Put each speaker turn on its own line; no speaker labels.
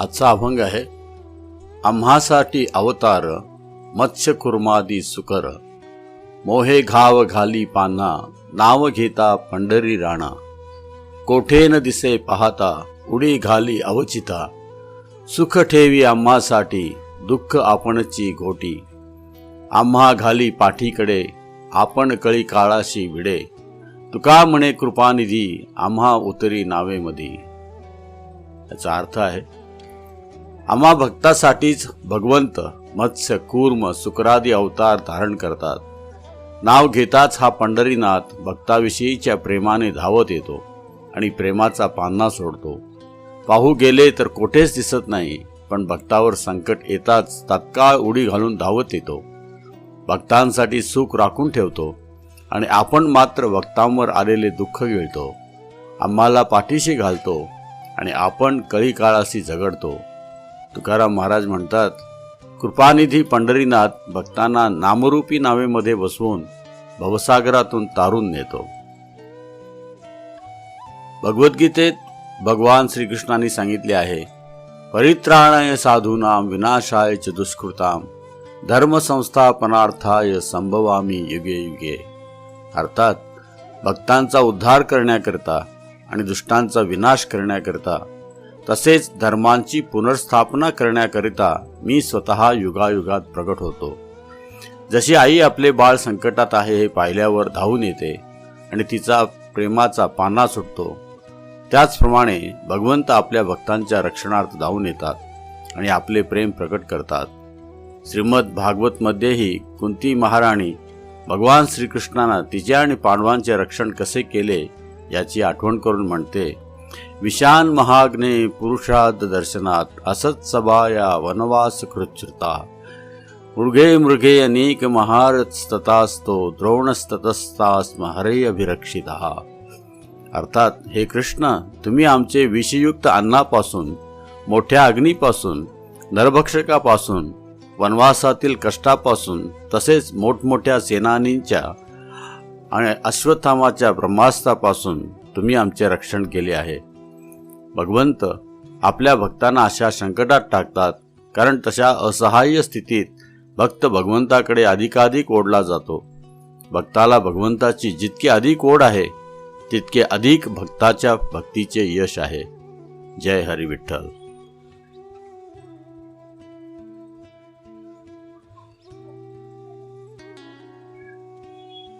आजचा अभंग आहे आम्हासाठी अवतार मत्स्य कुर्मादी सुकर. मोहे घाव घाली पाना नाव घेता पंढरी राणा. कोठे न दिसे पाहता उडी घाली अवचिता. सुख ठेवी आम्हासाठी दुःख आपणची घोटी. आम्हा घाली पाठीकडे आपण कळी काळाशी विडे. तुका म्हणे कृपानिधी आम्हा उतरी नावेमधी. याचा अर्थ आहे आम्हा भक्तासाठीच भगवंत मत्स्य कूर्म सुकरादी अवतार धारण करतात. नाव घेताच हा पंढरीनाथ भक्ताविषयीच्या प्रेमाने धावत येतो आणि प्रेमाचा पान्ना सोडतो. पाहू गेले तर कोठेच दिसत नाही पण भक्तावर संकट येताच तत्काळ उडी घालून धावत येतो. भक्तांसाठी सुख राखून ठेवतो आणि आपण मात्र भक्तांवर आलेले दुःख गिळतो आम्हाला पाठीशी घालतो आणि आपण कळी काळाशी झगडतो. तुकाराम महाराज म्हणतात कृपानिधी पंढरीनाथ भक्तांना नामरूपी नावेमध्ये बसवून भवसागरातून तारून नेतो. भगवद्गीतेत भगवान श्रीकृष्णाने सांगितले आहे परित्राणाय साधूनाम विनाशाय च दुष्कृताम धर्मसंस्थापनार्थाय संभवामी युगे युगे. अर्थात भक्तांचा उद्धार करण्याकरता आणि दुष्टांचा विनाश करण्याकरता तसेच धर्मांची पुनर्स्थापना करण्याकरिता मी स्वतः युगायुगात प्रगट होतो. जशी आई आपले बाळ संकटात आहे हे पाहिल्यावर धावून येते आणि तिचा प्रेमाचा पाना सुटतो त्याचप्रमाणे भगवंत आपल्या भक्तांच्या रक्षणार्थ धावून येतात आणि आपले प्रेम प्रकट करतात. श्रीमद भागवतमध्येही कुंती महाराणी भगवान श्रीकृष्णांना तिच्या आणि पांडवांचे रक्षण कसे केले याची आठवण करून म्हणते विशान महाग्ने पुरुषाद दर्शनात असत सभाया वनवास कृच्छ्रुता। मृगे मृगे अनेक महारस्ततास्तो द्रोणस्ततस्तास्म हरे अभिरक्षिता। अर्थात हे कृष्ण तुम्ही आमचे विषयुक्त अन्नापासून मोठ्या अग्नीपासून नरभक्षकापासून वनवासातील कष्टापासून तसेच मोठमोठ्या सेनानींच्या आणि अश्वत्थामाच्या ब्रह्मास्त्रापासून तुम्ही आमचे रक्षण केले आहे. भगवंत आपल्या भक्तांना अशा संकटात टाकतात कारण तशा असहाय्य स्थितीत भक्त भगवंताकडे अधिकाधिक ओढला जातो. भक्ताला भगवंताची जितकी अधिक ओढ आहे तितके अधिक भक्ताच्या भक्तीचे यश आहे. जय हरी विठ्ठल.